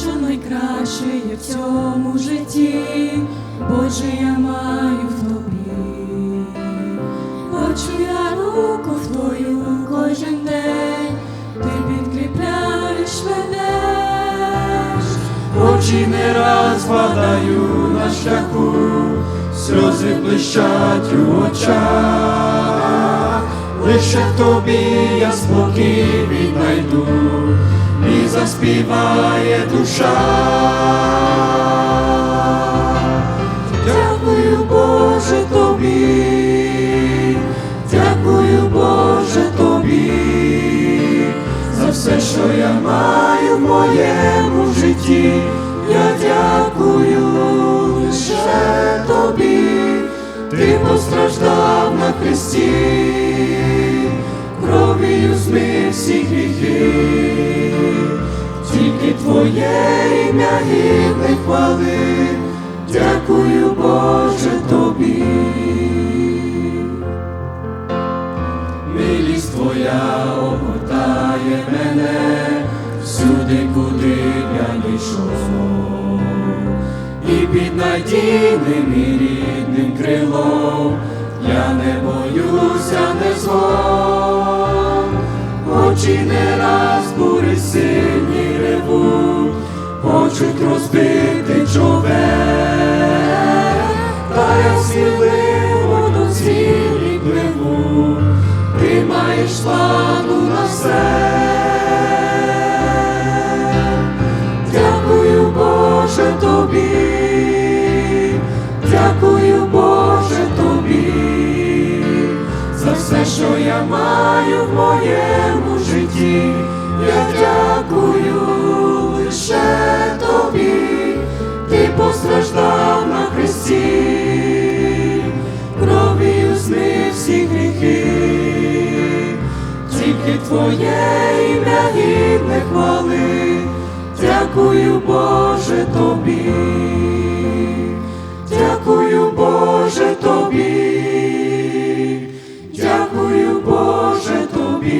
що найкраще є в цьому житті, Боже, я маю в тобі. Хочу я руку твою кожен день, ти підкріпляєш мене. Очі не раз падаю на шляху, сльози блищать у очах, лише в тобі я спокій віднайду, заспіває душа. Дякую, Боже, тобі, дякую, Боже, тобі, за все, що я маю в моєму житті, я дякую лише тобі, ти постраждав на хресті, кров'ю змив всі гріхи, твоє ім'я гідне хвали, дякую, Боже, тобі. Милість твоя огортає мене всюди, куди я не йшов, і під надійним і рідним крилом я не боюся, не злом, хочуть розбити човен, та я сміливо до цілі пливу, ти маєш славу на все. Дякую, Боже, тобі, дякую, Боже, тобі, за все, що я маю в моєму житті, твоє ім'я гідне хвали, дякую, Боже, тобі, дякую, Боже, тобі, дякую, Боже, тобі,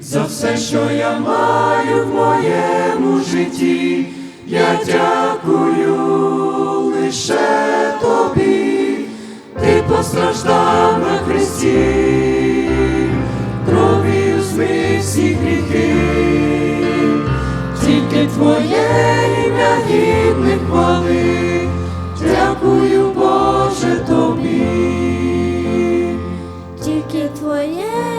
за все, що я маю в моєму житті, я дякую лише тобі, ти постраждав на кров'ю змив всі гріхи, тільки твоє ім'я гідне хвали, дякую, Боже, тобі. Тільки твоє